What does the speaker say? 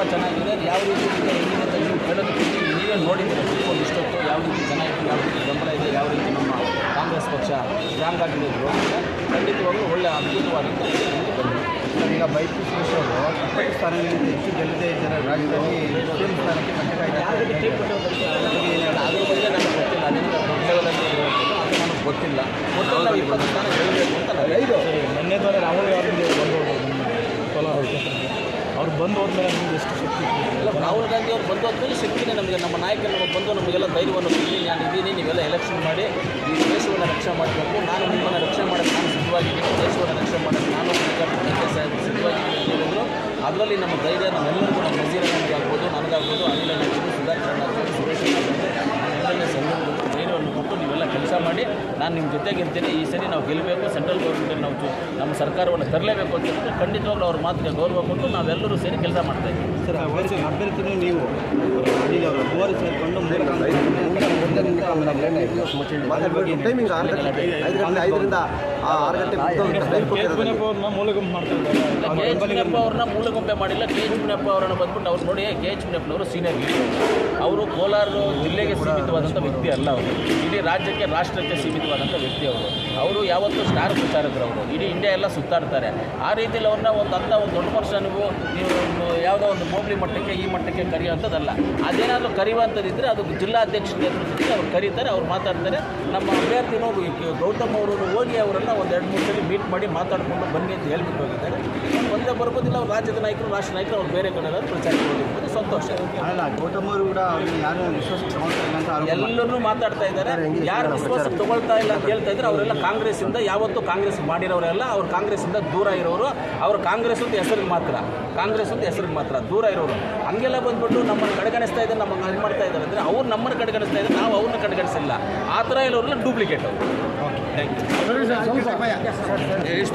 ತುಂಬ ಚೆನ್ನಾಗಿದೆ. ಯಾವ ರೀತಿ ಇದೆ ಹೆಂಗಿದೆ ಅಂತ ನೀವು ಕೇಳೋದಕ್ಕಿಂತ ನೀವೇ ನೋಡಿದ್ದೀರ ಒಂದು ಇಷ್ಟೊತ್ತು ಯಾವ ರೀತಿ ಜನ ಇದೆ ಯಾವ ರೀತಿ ಬೆಂಬಲ ಇದೆ ಯಾವ ರೀತಿ ನಮ್ಮ ಕಾಂಗ್ರೆಸ್ ಪಕ್ಷ ಸ್ಟ್ರಾಂಗ್ ಆಗಿದೆ ಖಂಡಿತವಾಗಲೂ ಒಳ್ಳೆ ಅದ್ಭುತವಾದಂಥ ಈಗ ಬೈಕ್ ಅವರು ಇಪ್ಪತ್ತು ಸ್ಥಾನಗಳಿಂದ ಹೆಚ್ಚು ಗೆಲ್ಲದೇ ಇದ್ದಾರೆ ರಾಜ್ಯದಲ್ಲಿ ಸಿಎಂ ಸ್ಥಾನಕ್ಕೆ ನನಗೆ ಗೊತ್ತಿಲ್ಲ. ಅದರಿಂದ ನನಗೆ ಗೊತ್ತಿಲ್ಲ. ಒಟ್ಟು ಇಪ್ಪತ್ತು ಸ್ಥಾನ ಅವ್ರು ಬಂದು ಹೋದ್ಮೇಲೆ ನಮಗೆ ಎಷ್ಟು ಶಕ್ತಿ ಇಲ್ಲ ರಾಹುಲ್ ಗಾಂಧಿ ಅವ್ರು ಬಂದು ಹೋದ್ಮೇಲೆ ಶಕ್ತಿನೇ ನಮಗೆ ನಮ್ಮ ನಾಯಕರು ನಮಗೆ ಬಂದು ನಮಗೆಲ್ಲ ಧೈರ್ಯವನ್ನು ಕೊಡಿ. ನಾನು ಇದ್ದೀನಿ, ನೀವೆಲ್ಲ ಎಲೆಕ್ಷನ್ ಮಾಡಿ, ಈ ದೇಶವನ್ನು ರಕ್ಷಣೆ ಮಾಡಬೇಕು. ನಾನು ನಿಮ್ಮನ್ನು ರಕ್ಷಣೆ ಮಾಡೋಕ್ಕೆ ನಾನು ಸಿದ್ಧವಾಗಿದ್ದೀನಿ. ದೇಶವನ್ನು ರಕ್ಷಣೆ ಮಾಡೋಕ್ಕೆ ನಾನು ಸಿದ್ಧವಾಗಿದ್ದೀನಿ ಅಂತ ಹೇಳಿದ್ರು. ಅದರಲ್ಲಿ ನಮ್ಮ ಧೈರ್ಯ ನಮ್ಮೆಲ್ಲರಿಗೂ ನಾನು ನಿಮ್ಮ ಜೊತೆಗಿರ್ತೀನಿ. ಈ ಸರಿ ನಾವು ಗೆಲ್ಲಬೇಕು ಸೆಂಟ್ರಲ್ ಗೌರ್ಮೆಂಟಲ್ಲಿ ನಾವು ನಮ್ಮ ಸರ್ಕಾರವನ್ನು ತರಲೇಬೇಕು ಅಂತ ಹೇಳಿದ್ರೆ ಖಂಡಿತವಾಗ್ಲೂ ಅವ್ರ ಮಾತಿಗೆ ಗೌರವ ಕೊಟ್ಟು ನಾವೆಲ್ಲರೂ ಸೇರಿ ಕೆಲಸ ಮಾಡ್ತಾ ಇದ್ದೀವಿ. ಸರ್ ಅಭ್ಯರ್ಥಿ ಅಭ್ಯರ್ಥಿನೂ ನೀವು. ಮೂವರು ಸೇರಿಕೊಂಡು ಟೈಮಿಂಗ್ ಆರು ಗಂಟೆ ಐದರಿಂದ ಆರು ಮೂಲಗುಂಪು ಕೆ ಎಚ್ ಮುನಿಯಪ್ಪ ಅವ್ರನ್ನ ಮೂಲಗೊಂಬೆ ಮಾಡಿಲ್ಲ. ಕೆ ಎಚ್ ಮುನಿಯಪ್ಪ ಅವರನ್ನು ಬಂದ್ಬಿಟ್ಟು ಅವ್ರು ನೋಡಿ ಕೆ ಎಚ್ ಮುನಿಯಪ್ಪನವರು ಸೀನಿಯರ್ ಲೀಡರ್. ಅವರು ಕೋಲಾರ ಜಿಲ್ಲೆಗೆ ಸೀಮಿತವಾದಂಥ ವ್ಯಕ್ತಿ ಅಲ್ಲ ಅವರು. ಇಡೀ ರಾಜ್ಯಕ್ಕೆ ರಾಷ್ಟ್ರಕ್ಕೆ ಸೀಮಿತವಾದಂಥ ವ್ಯಕ್ತಿ ಅವರು. ಅವರು ಯಾವತ್ತೂ ಸ್ಟಾರ್ ಪ್ರಚಾರಕರು ಅವರು. ಇಡೀ ಇಂಡಿಯಾ ಎಲ್ಲ ಸುತ್ತಾಡ್ತಾರೆ. ಆ ರೀತಿಯಲ್ಲಿ ಅವ್ರನ್ನ ಒಂದು ಅಂಥ ಒಂದು ದೊಡ್ಡ ಪರ್ಸನ್ಗೂ ನೀವು ಯಾವುದೋ ಒಂದು ಹೋಬಳಿ ಮಟ್ಟಕ್ಕೆ ಈ ಮಟ್ಟಕ್ಕೆ ಕರೆಯುವಂಥದ್ದಲ್ಲ. ಅದೇನಾದರೂ ಕರೆಯುವಂಥದ್ದಿದ್ದರೆ ಅದು ಜಿಲ್ಲಾಧ್ಯಕ್ಷತೆ ನೇತೃತ್ವದಲ್ಲಿ ಅವ್ರು ಕರೀತಾರೆ, ಅವ್ರು ಮಾತಾಡ್ತಾರೆ. ನಮ್ಮ ಅಭ್ಯರ್ಥಿನೂ ಗೌತಮ್ ಅವರು ಹೋಗಿ ಅವರನ್ನು ಒಂದು ಎರಡು ಮೂರು ಸಲ ಮೀಟ್ ಮಾಡಿ ಮಾತಾಡಿಕೊಂಡು ಬನ್ನಿ ಅಂತ ಹೇಳ್ಬಿಟ್ಟು ಹೋಗಿದ್ದಾರೆ. ಬರ್ಬೋದಿಲ್ಲ ಅವ್ರು ರಾಜ್ಯದ ನಾಯಕರು ರಾಷ್ಟ್ರ ನಾಯಕರು ಅವ್ರು ಬೇರೆ ಕಡೆ ಪ್ರಚಾರ ಹೋಗಿರ್ಬೋದು ಸಂತೋಷ. ಕೂಡ ಯಾರು ವಿಶ್ವಾಸ ತಗೊಳ್ತಾ ಇಲ್ಲ ಅಂತ ಆರೋಪ ಎಲ್ಲರೂ ಮಾತಾಡ್ತಾ ಇದ್ದಾರೆ. ಯಾರು ವಿಶ್ವಾಸ ತಗೊಳ್ತಾ ಇಲ್ಲ ಅಂತ ಹೇಳ್ತಾ ಇದ್ರೆ ಅವರೆಲ್ಲ ಕಾಂಗ್ರೆಸ್ಸಿಂದ ಯಾವತ್ತೂ ಕಾಂಗ್ರೆಸ್ ಮಾಡಿರೋರೆಲ್ಲ ಅವ್ರು ಕಾಂಗ್ರೆಸ್ಸಿಂದ ದೂರ ಇರೋರು. ಅವ್ರು ಕಾಂಗ್ರೆಸ್ ಅಂತ ಹೆಸರಿಗೆ ಮಾತ್ರ. ಕಾಂಗ್ರೆಸ್ ಅಂತ ಹೆಸರಿಗೆ ಮಾತ್ರ ದೂರ ಇರೋರು. ಹಂಗೆಲ್ಲ ಬಂದ್ಬಿಟ್ಟು ನಮ್ಮನ್ನು ಕಡೆಗಣಿಸ್ತಾ ಇದ್ದಾರೆ ನಮ್ಮನ್ನು ಇದು ಮಾಡ್ತಾ ಇದ್ದಾರೆ ಅಂದರೆ ಅವ್ರು ನಮ್ಮನ್ನು ಕಡೆಗಣಿಸ್ತಾ ಇದ್ದಾರೆ ನಾವು ಅವ್ರನ್ನ ಕಡೆಗಣಿಸಿಲ್ಲ. ಆ ಥರ ಇರೋರೆಲ್ಲ ಡೂಪ್ಲಿಕೇಟ್ ಥ್ಯಾಂಕ್ ಯು